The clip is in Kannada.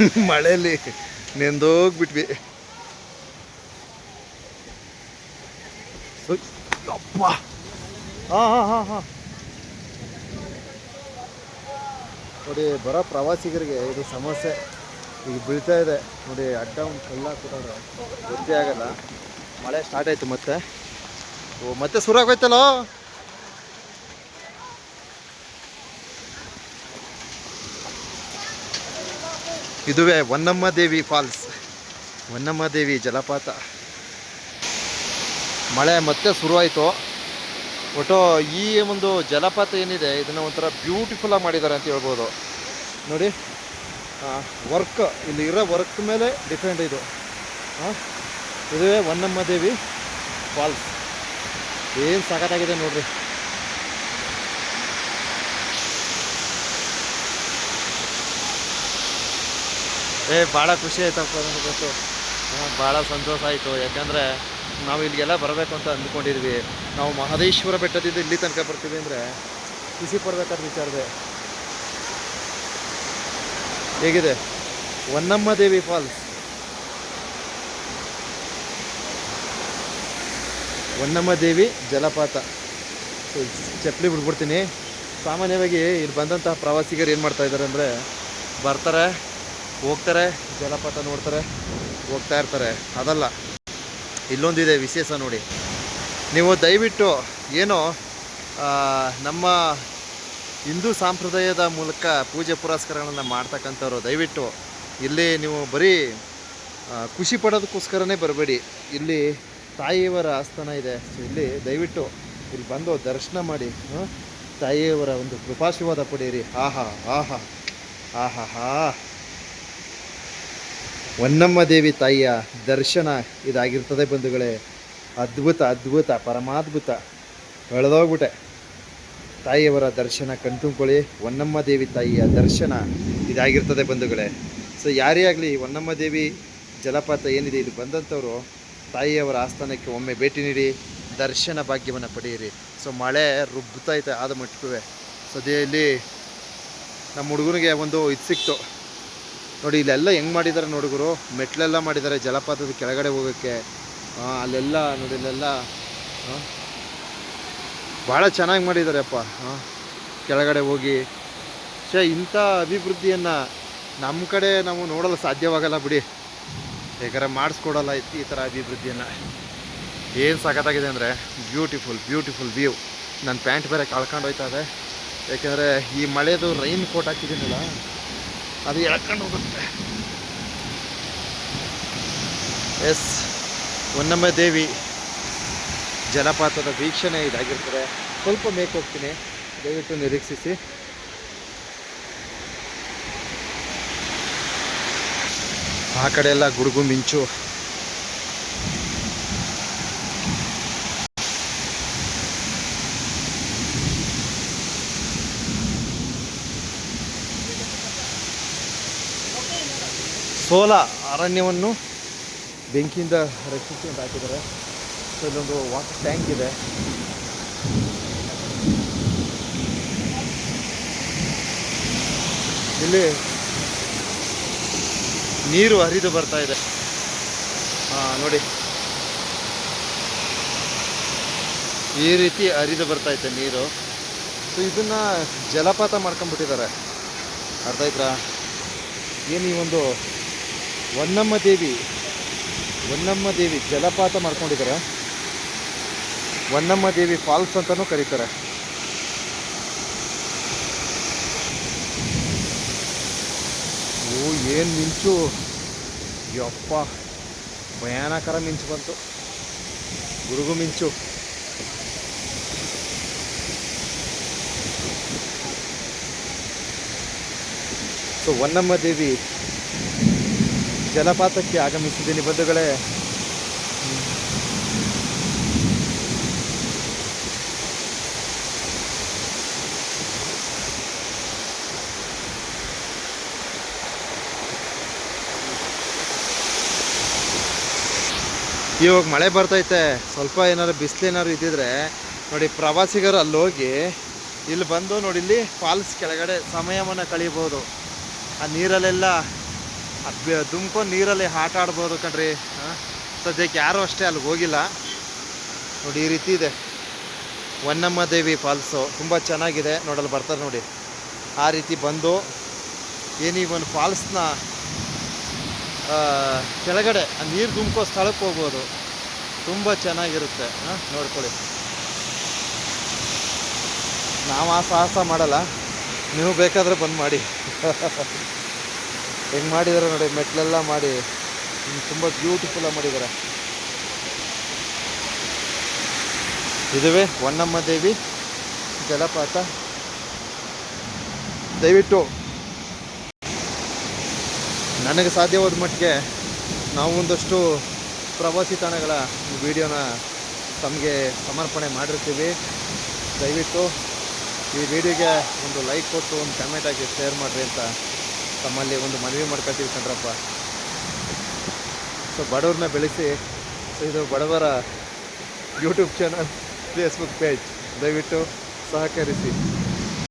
ಮಳೆಯಲ್ಲಿ ನೆಂದೋಗ್ಬಿಟ್ವಿ. ಹಾಂ ಹಾಂ ಹಾಂ ನೋಡಿ, ಬರೋ ಪ್ರವಾಸಿಗರಿಗೆ ಇದು ಸಮಸ್ಯೆ. ಈಗ ಬೀಳ್ತಾ ಇದೆ. ನೋಡಿ, ಅಡ್ಡ ಒಂದು ಕಲ್ಲ ಹಾಕ್ಬಿಟ್ಟವ್ರೆ. ಗೊತ್ತೇ ಆಗಲ್ಲ. ಮಳೆ ಸ್ಟಾರ್ಟ್ ಆಯ್ತು ಮತ್ತೆ. ಓ, ಮತ್ತೆ ಶುರು ಇದುವೇ ಹೊನ್ನಮ್ಮ ದೇವಿ ಫಾಲ್ಸ್. ಹೊನ್ನಮ್ಮ ದೇವಿ ಜಲಪಾತ. ಮಳೆ ಮತ್ತೆ ಶುರುವಾಯಿತು. ಒಟ್ಟು ಈ ಒಂದು ಜಲಪಾತ ಏನಿದೆ, ಇದನ್ನು ಒಂಥರ ಬ್ಯೂಟಿಫುಲ್ಲಾಗಿ ಮಾಡಿದ್ದಾರೆ ಅಂತ ಹೇಳ್ಬೋದು. ನೋಡಿ ವರ್ಕ್ ಇಲ್ಲಿ ಇರೋ ವರ್ಕ್ ಮೇಲೆ ಡಿಪೆಂಡ್ ಇದು. ಹಾಂ ಇದುವೇ ಹೊನ್ನಮ್ಮ ದೇವಿ ಫಾಲ್ಸ್. ಏನು ಸಖತ್ತಾಗಿದೆ ನೋಡ್ರಿ. ಏ ಭಾಳ ಖುಷಿ ಆಯ್ತಪ್ಪ ನನಗೆ ಗೊತ್ತು. ಭಾಳ ಸಂತೋಷ ಆಯಿತು. ಯಾಕಂದರೆ ನಾವು ಇಲ್ಲಿಗೆಲ್ಲ ಬರಬೇಕು ಅಂತ ಅಂದ್ಕೊಂಡಿದ್ವಿ. ನಾವು ಮಹದೇಶ್ವರ ಬೆಟ್ಟದಿಂದ ಇಲ್ಲಿ ತನಕ ಬರ್ತೀವಿ ಅಂದರೆ ಖುಷಿ ಪಡ್ಬೇಕಾದ ವಿಚಾರದೆ. ಹೇಗಿದೆ? ಹೊನ್ನಮ್ಮ ದೇವಿ ಫಾಲ್ಸ್. ಹೊನ್ನಮ್ಮ ದೇವಿ ಜಲಪಾತ. ಚಪ್ಪಲಿ ಬಿಟ್ಬಿಡ್ತೀನಿ. ಸಾಮಾನ್ಯವಾಗಿ ಇಲ್ಲಿ ಬಂದಂತಹ ಪ್ರವಾಸಿಗರು ಏನು ಮಾಡ್ತಾ ಇದ್ದಾರೆ ಅಂದರೆ ಬರ್ತಾರೆ. ಹೋಗ್ತಾರೆ, ಜಲಪಾತ ನೋಡ್ತಾರೆ, ಹೋಗ್ತಾ ಇರ್ತಾರೆ. ಅದಲ್ಲ, ಇಲ್ಲೊಂದಿದೆ ವಿಶೇಷ ನೋಡಿ. ನೀವು ದಯವಿಟ್ಟು ಏನೋ ನಮ್ಮ ಹಿಂದೂ ಸಂಪ್ರದಾಯದ ಮೂಲಕ ಪೂಜೆ ಪುರಸ್ಕಾರಗಳನ್ನು ಮಾಡ್ತಕ್ಕಂಥವ್ರು, ದಯವಿಟ್ಟು ಇಲ್ಲಿ ನೀವು ಬರೀ ಖುಷಿ ಪಡೋದಕ್ಕೋಸ್ಕರನೇ ಬರಬೇಡಿ. ಇಲ್ಲಿ ತಾಯಿಯವರ ಆಸ್ಥಾನ ಇದೆ. ಸೊ ಇಲ್ಲಿ ದಯವಿಟ್ಟು ಇಲ್ಲಿ ಬಂದು ದರ್ಶನ ಮಾಡಿ ತಾಯಿಯವರ ಒಂದು ಕೃಪಾಶೀರ್ವಾದ ಪಡೆಯಿರಿ. ಆಹಾ ಆಹಾ ಆಹಾ. ಹೊನ್ನಮ್ಮ ದೇವಿ ತಾಯಿಯ ದರ್ಶನ ಇದಾಗಿರ್ತದೆ ಬಂಧುಗಳೇ. ಅದ್ಭುತ ಅದ್ಭುತ, ಪರಮಾದ್ಭುತ. ಬೆಳೆದೋಗ್ಬಿಟ್ಟೆ ತಾಯಿಯವರ ದರ್ಶನ ಕಣ್ತುಂಬ್ಕೊಳ್ಳಿ ಹೊನ್ನಮ್ಮ ದೇವಿ ತಾಯಿಯ ದರ್ಶನ ಇದಾಗಿರ್ತದೆ ಬಂಧುಗಳೇ. ಸೊ, ಯಾರೇ ಆಗಲಿ ಹೊನ್ನಮ್ಮ ದೇವಿ ಜಲಪಾತ ಏನಿದೆ, ಇಲ್ಲಿ ಬಂದಂಥವರು, ತಾಯಿಯವರ ಆಸ್ಥಾನಕ್ಕೆ ಒಮ್ಮೆ ಭೇಟಿ ನೀಡಿ, ದರ್ಶನ ಭಾಗ್ಯವನ್ನು ಪಡೆಯಿರಿ. ಸೊ, ಮಳೆ ರುಬ್ಬುತ್ತೈತೆ ಆದ ಮಟ್ಟುವೆ ಸದ್ಯ ಇಲ್ಲಿ ನಮ್ಮ ಹುಡುಗನಿಗೆ ಒಂದು ಇದು ಸಿಕ್ತು. ನೋಡಿ ಇಲ್ಲೆಲ್ಲ ಹೆಂಗೆ ಮಾಡಿದ್ದಾರೆ ನೋಡುಗರು ಮೆಟ್ಲೆಲ್ಲ ಮಾಡಿದ್ದಾರೆ ಜಲಪಾತದ ಕೆಳಗಡೆ ಹೋಗೋಕ್ಕೆ. ಅಲ್ಲೆಲ್ಲ ನೋಡಿ, ಇಲ್ಲೆಲ್ಲ ಭಾಳ ಚೆನ್ನಾಗಿ ಮಾಡಿದ್ದಾರೆ ಅಪ್ಪ ಕೆಳಗಡೆ ಹೋಗಿ. ಛೇ, ಇಂಥ ಅಭಿವೃದ್ಧಿಯನ್ನು ನಮ್ಮ ಕಡೆ ನಾವು ನೋಡಲು ಸಾಧ್ಯವಾಗಲ್ಲ ಬಿಡಿ. ಬೇಕಾದ್ರೆ ಮಾಡಿಸ್ಕೊಡಲ್ಲ ಈ- ಈ ಥರ ಅಭಿವೃದ್ಧಿಯನ್ನು. ಏನು ಸಖತ್ತಾಗಿದೆ ಅಂದರೆ, ಬ್ಯೂಟಿಫುಲ್ ಬ್ಯೂಟಿಫುಲ್ ವ್ಯೂ. ನನ್ನ ಪ್ಯಾಂಟ್ ಬೇರೆ ಕಳ್ಕೊಂಡು ಹೋಯ್ತಾ ಇದೆ. ಏಕೆಂದರೆ ಈ ಮಳೆದು ರೈನ್ ಕೋಟ್ ಹಾಕಿದ್ದೀನಲ್ಲ ಅದು ಎಳ್ಕೊಂಡು ಹೋಗುತ್ತೆ. ಎಸ್, ಹೊನ್ನಮ್ಮ ದೇವಿ ಜಲಪಾತದ ವೀಕ್ಷಣೆ ಇದಾಗಿರ್ತದೆ. ಸ್ವಲ್ಪ ಮೇಕ್ ಹೋಗ್ತೀನಿ. ದಯವಿಟ್ಟು ನಿರೀಕ್ಷಿಸಿ. ಆ ಕಡೆ ಎಲ್ಲ ಗುಡುಗು ಮಿಂಚು. ಸೋಲ ಅರಣ್ಯವನ್ನು ಬೆಂಕಿಯಿಂದ ರಕ್ಷಿಸಿ ಅಂತ ಹಾಕಿದ್ದಾರೆ. ಸೊ ಇಲ್ಲೊಂದು ವಾಟರ್ ಟ್ಯಾಂಕ್ ಇದೆ. ಇಲ್ಲಿ ನೀರು ಹರಿದು ಬರ್ತಾ ಇದೆ. ಹಾಂ ನೋಡಿ. ಈ ರೀತಿ ಹರಿದು ಬರ್ತಾ ಇದೆ ನೀರು. ಸೊ ಇದನ್ನು ಜಲಪಾತ ಮಾಡ್ಕೊಂಡ್ಬಿಟ್ಟಿದ್ದಾರೆ. ಅರ್ಥ ಆಯ್ತಾ ಏನು ಈ ಒಂದು ಹೊನ್ನಮ್ಮ ದೇವಿ ಹೊನ್ನಮ್ಮ ದೇವಿ ಜಲಪಾತ ಮಾಡ್ಕೊಂಡಿದ್ದಾರೆ. ಹೊನ್ನಮ್ಮ ದೇವಿ ಫಾಲ್ಸ್ ಅಂತಲೂ ಕರೀತಾರೆ. ಓ, ಏನು ಮಿಂಚು. ಯಪ್ಪ, ಭಯಾನಕರ ಮಿಂಚು ಬಂತು. ಗುಡುಗು ಮಿಂಚು. ಸೊ, ಹೊನ್ನಮ್ಮ ದೇವಿ ಜಲಪಾತಕ್ಕೆ ಆಗಮಿಸಿದ್ದೀನಿ ಬಂಧುಗಳೇ. ಇವಾಗ ಮಳೆ ಬರ್ತೈತೆ. ಸ್ವಲ್ಪ ಏನಾದ್ರು ಬಿಸಿಲು ಏನಾದ್ರು ಇದ್ದಿದ್ರೆ ನೋಡಿ ಪ್ರವಾಸಿಗರು ಅಲ್ಲಿ ಹೋಗಿ ಇಲ್ಲಿ ಬಂದು ನೋಡಿ ಇಲ್ಲಿ ಫಾಲ್ಸ್ ಕೆಳಗಡೆ ಸಮಯವನ್ನು ಕಳೀಬೋದು ಆ ನೀರಲ್ಲೆಲ್ಲ ಅಬ್ಬೆ ದುಮ್ಕೊಂಡು ನೀರಲ್ಲಿ ಆಟ ಆಡ್ಬೋದು ಕಣ್ರಿ. ಸದ್ಯಕ್ಕೆ ಯಾರೂ ಅಷ್ಟೇ ಅಲ್ಲಿಗೆ ಹೋಗಿಲ್ಲ. ನೋಡಿ, ಈ ರೀತಿ ಇದೆ. ಹೊನ್ನಮ್ಮ ದೇವಿ ಫಾಲ್ಸು ತುಂಬ ಚೆನ್ನಾಗಿದೆ. ನೋಡಲು ಬರ್ತಾರೆ ನೋಡಿ. ಆ ರೀತಿ ಬಂದು, ಏನೀ ಒಂದು ಫಾಲ್ಸ್ನ ಕೆಳಗಡೆ, ಆ ನೀರು ದುಮ್ಕೋ ಸ್ಥಳಕ್ಕೆ ಹೋಗ್ಬೋದು. ತುಂಬ ಚೆನ್ನಾಗಿರುತ್ತೆ. ಹಾಂ, ನೋಡ್ಕೊಳ್ಳಿ. ನಾವು ಆ ಸಾಹಸ ಮಾಡಲ್ಲ. ನೀವು ಬೇಕಾದರೆ ಬಂದು ಮಾಡಿ. ಹೆಂಗೆ ಮಾಡಿದಾರೆ ನೋಡಿ, ಮೆಟ್ಲೆಲ್ಲ ಮಾಡಿ. ತುಂಬ ಬ್ಯೂಟಿಫುಲ್ಲಾಗಿ ಮಾಡಿದ್ದಾರೆ ಇದುವೇ ಹೊನ್ನಮ್ಮ ದೇವಿ ಜಲಪಾತ. ದಯವಿಟ್ಟು ನನಗೆ ಸಾಧ್ಯವಾದ ಮಟ್ಟಿಗೆ ನಾವು ಒಂದಷ್ಟು ಪ್ರವಾಸಿ ತಾಣಗಳ ವಿಡಿಯೋನ ತಮಗೆ ಸಮರ್ಪಣೆ ಮಾಡಿರ್ತೀವಿ. ದಯವಿಟ್ಟು ಈ ವಿಡಿಯೋಗೆ ಒಂದು ಲೈಕ್ ಕೊಟ್ಟು, ಒಂದು ಕಮೆಂಟ್ ಹಾಕಿ ಶೇರ್ ಮಾಡಿರಿ ಅಂತ ತಮ್ಮಲ್ಲಿ ಒಂದು ಮನವಿ ಮಾಡ್ಕೊತೀವಿ ಕಣ್ರಪ್ಪ. ಸೊ ಬಡವ್ರನ್ನ ಬೆಳೆಸಿ ಇದು ಬಡವರ ಯೂಟ್ಯೂಬ್ ಚಾನಲ್ ಫೇಸ್ಬುಕ್ ಪೇಜ್ ದಯವಿಟ್ಟು ಸಹಕರಿಸಿ.